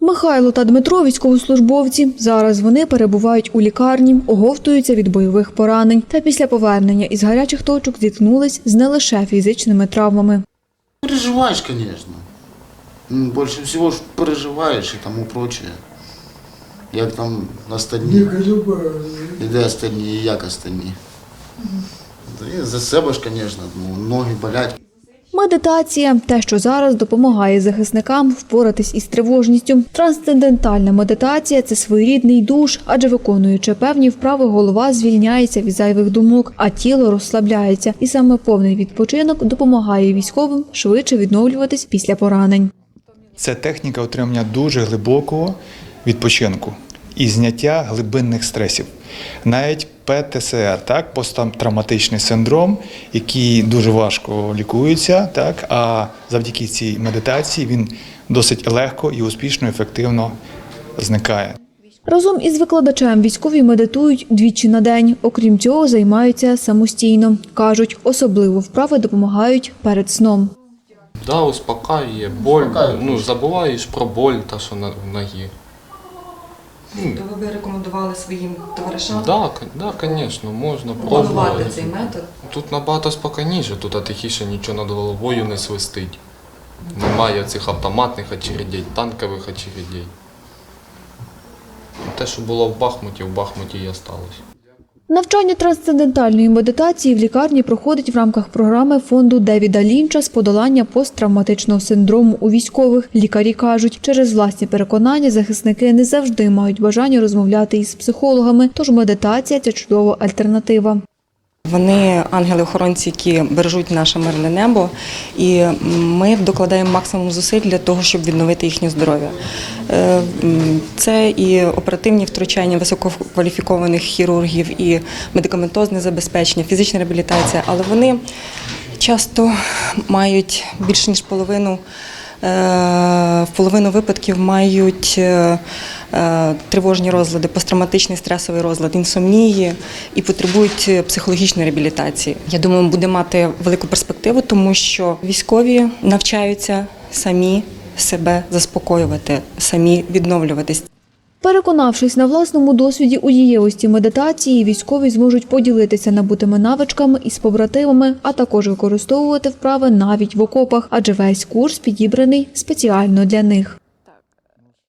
Михайло та Дмитро військовослужбовці. Зараз вони перебувають у лікарні, оговтуються від бойових поранень та після повернення із гарячих точок зіткнулись з не лише фізичними травмами. Переживаешь, конечно. М, Больше всего ж переживаешь и тому прочее. Як там остальні, і де остальні, і як остальні. Та і за себе ж, конечно, ну, ноги болять. Медитація те, що зараз допомагає захисникам впоратись із тривожністю. Трансцендентальна медитація це своєрідний душ, адже виконуючи певні вправи, голова звільняється від зайвих думок, а тіло розслабляється. І саме повний відпочинок допомагає військовим швидше відновлюватись після поранень. Це техніка отримання дуже глибокого відпочинку і зняття глибинних стресів. Навіть ПТСР, так, посттравматичний синдром, який дуже важко лікується, так, а завдяки цій медитації він досить легко і успішно, ефективно зникає. Разом із викладачем військові медитують двічі на день. Окрім цього, займаються самостійно. кажуть, особливо вправи допомагають перед сном. Да, успокаює, боль, Успокаює. ну забуваєш про боль та що на ногі. То ви би рекомендували своїм товаришам Да, к- да, звісно, можна пробувати. цей метод? Тут набагато спокійніше, тут тихіше нічого над головою не свистить. Немає цих автоматних очередей, танкових очередей. Те, що було в Бахмуті, в Бахмуті і осталось. Навчання трансцендентальної медитації в лікарні проходить в рамках програми фонду Девіда Лінча з подолання посттравматичного синдрому у військових. Лікарі кажуть, через власні переконання захисники не завжди мають бажання розмовляти із психологами, тож медитація це чудова альтернатива. Вони ангели-охоронці, які бережуть наше мирне небо, і ми докладаємо максимум зусиль для того, щоб відновити їхнє здоров'я. Е, Це і оперативні втручання висококваліфікованих хірургів, і медикаментозне забезпечення, фізична реабілітація, але вони часто мають більше ніж половину. Е, В половину випадків мають е, е, тривожні розлади, посттравматичний стресовий розлад, інсомнії і потребують психологічної реабілітації. Я думаю, буде мати велику перспективу, тому що військові навчаються самі себе заспокоювати, самі відновлюватись. Переконавшись на власному досвіді у дієвості медитації, військові зможуть поділитися набутими навичками із побратимами, а також використовувати вправи навіть в окопах, адже весь курс підібраний спеціально для них.